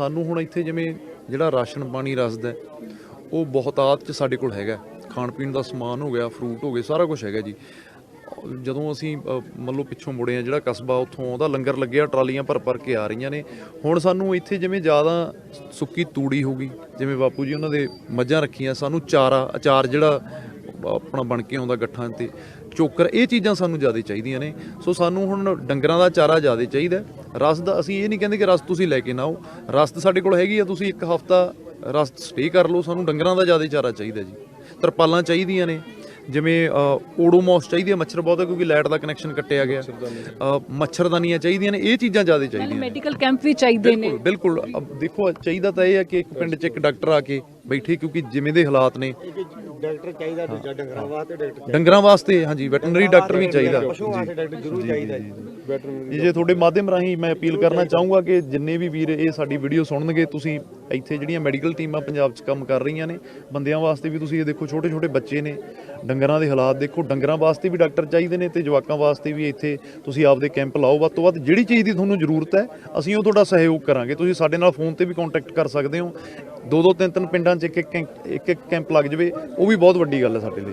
ਸਾਨੂੰ ਹੁਣ ਇੱਥੇ ਜਿਵੇਂ ਜਿਹੜਾ ਰਾਸ਼ਨ ਪਾਣੀ ਰਸਦਾ ਉਹ ਬਹੁਤਾਤ ਚ ਸਾਡੇ ਕੋਲ ਹੈਗਾ ਖਾਣ ਪੀਣ ਦਾ ਸਮਾਨ ਹੋ ਗਿਆ ਫਰੂਟ ਹੋ ਗਏ, ਸਾਰਾ ਕੁਝ ਹੈਗਾ ਜੀ। ਜਦੋਂ ਅਸੀਂ ਮੰਨ ਲਓ ਪਿੱਛੋਂ ਮੁੜੇ ਆ ਜਿਹੜਾ ਕਸਬਾ ਉੱਥੋਂ ਉਹਦਾ ਲੰਗਰ ਲੱਗਿਆ, ਟਰਾਲੀਆਂ ਭਰ ਭਰ ਕੇ ਆ ਰਹੀਆਂ ਨੇ। ਹੁਣ ਸਾਨੂੰ ਇੱਥੇ ਜਿਵੇਂ ਜ਼ਿਆਦਾ ਸੁੱਕੀ ਤੂੜੀ ਹੋ ਗਈ, ਜਿਵੇਂ ਬਾਪੂ ਜੀ ਉਹਨਾਂ ਦੇ ਮੱਝਾਂ ਰੱਖੀਆਂ, ਸਾਨੂੰ ਚਾਰਾ, ਅਚਾਰ ਜਿਹੜਾ ਆਪਣਾ ਬਣ ਕੇ ਆਉਂਦਾ ਗੱਠਾਂ ਤੇ। ਚੋਕਰ ਇਹ ਚੀਜ਼ਾਂ ਸਾਨੂੰ ਜ਼ਿਆਦਾ ਚਾਹੀਦੀਆਂ ਨੇ। ਸੋ ਸਾਨੂੰ ਹੁਣ ਡੰਗਰਾਂ ਦਾ ਚਾਰਾ ਜ਼ਿਆਦਾ ਚਾਹੀਦਾ। ਰਸ ਦਾ ਅਸੀਂ ਇਹ ਨਹੀਂ ਕਹਿੰਦੇ ਕਿ ਰਸ ਤੁਸੀਂ ਲੈ ਕੇ ਨਾ ਆਓ ਰਸ ਤਾਂ ਸਾਡੇ ਕੋਲ ਹੈਗੀ ਆ ਤੁਸੀਂ ਇੱਕ ਹਫਤਾ ਰਸ ਸਟੇ ਕਰ ਲਓ। ਸਾਨੂੰ ਡੰਗਰਾਂ ਦਾ ਜ਼ਿਆਦਾ ਚਾਰਾ ਚਾਹੀਦਾ ਜੀ। ਤਰਪਾਲਾਂ ਚਾਹੀਦੀਆਂ ਨੇ। ਜਿਵੇਂ ਓਡੋਮੋਸ ਚਾਹੀਦੀ ਹੈ ਮੱਛਰ ਬਹੁਤ ਹੈ ਕਿਉਂਕਿ ਲਾਈਟ ਦਾ ਕਨੈਕਸ਼ਨ ਕੱਟਿਆ ਗਿਆ। ਮੱਛਰਦਾਨੀਆਂ ਚਾਹੀਦੀਆਂ ਨੇ ਇਹ ਚੀਜ਼ਾਂ ਜ਼ਿਆਦਾ ਚਾਹੀਦੀਆਂ ਨੇ। ਮੈਡੀਕਲ ਕੈਂਪ ਵੀ ਚਾਹੀਦੇ ਨੇ। ਬਿਲਕੁਲ ਦੇਖੋ ਚਾਹੀਦਾ ਤਾਂ ਇਹ ਹੈ ਕਿ ਇੱਕ ਪਿੰਡ 'ਚ ਇੱਕ ਡਾਕਟਰ ਆ ਕੇ ਬੈਠੇ ਕਿਉਂਕਿ ਜਿਵੇਂ ਦੇ ਹਾਲਾਤ ਨੇ। ਡਾਕਟਰ ਚਾਹੀਦਾ ਦੂਜਾ ਡੰਗਰਾਂ ਵਾਸਤੇ ਡਾਕਟਰ ਡੰਗਰਾਂ ਵਾਸਤੇ ਹਾਂਜੀ ਵੈਟਰਨਰੀ ਡਾਕਟਰ ਵੀ ਚਾਹੀਦਾ। ਪਸ਼ੂ ਵਾਸਤੇ ਡਾਕਟਰ ਜ਼ਰੂਰ ਚਾਹੀਦਾ ਜੀ ਵੈਟਰਨਰੀ ਜੀ ਜੇ ਤੁਹਾਡੇ ਮਾਧਿਅਮ ਰਾਹੀਂ ਮੈਂ ਅਪੀਲ ਕਰਨਾ ਚਾਹੂੰਗਾ ਕਿ ਜਿੰਨੇ ਵੀ ਵੀਰ ਇਹ ਸਾਡੀ ਵੀਡੀਓ ਸੁਣਨਗੇ ਤੁਸੀਂ ਇੱਥੇ ਜਿਹੜੀਆਂ ਮੈਡੀਕਲ ਟੀਮਾਂ ਪੰਜਾਬ 'ਚ ਕੰਮ ਕਰ ਰਹੀਆਂ ਨੇ, ਬੰਦਿਆਂ ਵਾਸਤੇ ਵੀ ਤੁਸੀਂ ਇਹ ਦੇਖੋ ਛੋਟੇ ਛੋਟੇ ਬੱਚੇ ਨੇ, ਡੰਗਰਾਂ ਦੇ ਹਾਲਾਤ ਦੇਖੋ, ਡੰਗਰਾਂ ਵਾਸਤੇ ਵੀ ਡਾਕਟਰ ਚਾਹੀਦੇ ਨੇ ਤੇ ਜਵਾਕਾਂ ਵਾਸਤੇ ਵੀ ਇੱਥੇ ਤੁਸੀਂ ਆਪਦੇ ਕੈਂਪ ਲਾਓ। ਵੱਧ ਤੋਂ ਵੱਧ ਜਿਹੜੀ ਚੀਜ਼ ਦੀ ਤੁਹਾਨੂੰ ਜ਼ਰੂਰਤ ਹੈ, ਅਸੀਂ ਉਹ ਤੁਹਾਡਾ ਸਹਿਯੋਗ ਕਰਾਂਗੇ। ਤੁਸੀਂ ਸਾਡੇ ਨਾਲ ਫੋਨ ਤੇ ਵੀ ਕੰਟੈਕਟ ਕਰ ਸਕਦੇ ਹੋ। ਦੋ ਦੋ ਤਿੰਨ ਤਿੰਨ ਪਿੰਡਾਂ 'ਚ ਇੱਕ ਇੱਕ ਕੈਂਪ- ਇੱਕ ਇੱਕ ਕੈਂਪ ਲੱਗ ਜਵੇ, ਉਹ ਵੀ ਬਹੁਤ ਵੱਡੀ ਗੱਲ ਹੈ ਸਾਡੇ ਲਈ।